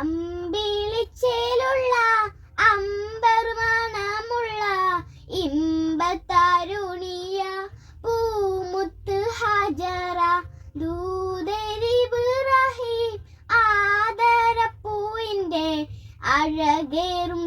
അമ്പിളിച്ചേലുള്ള അമ്പർമണമുള്ള ഇമ്പത്താരുണിയ പൂമുത്ത് ഹാജറ ദൂതരിബ്രാഹിം ആദരപ്പൂവിന്റെ അഴകേറും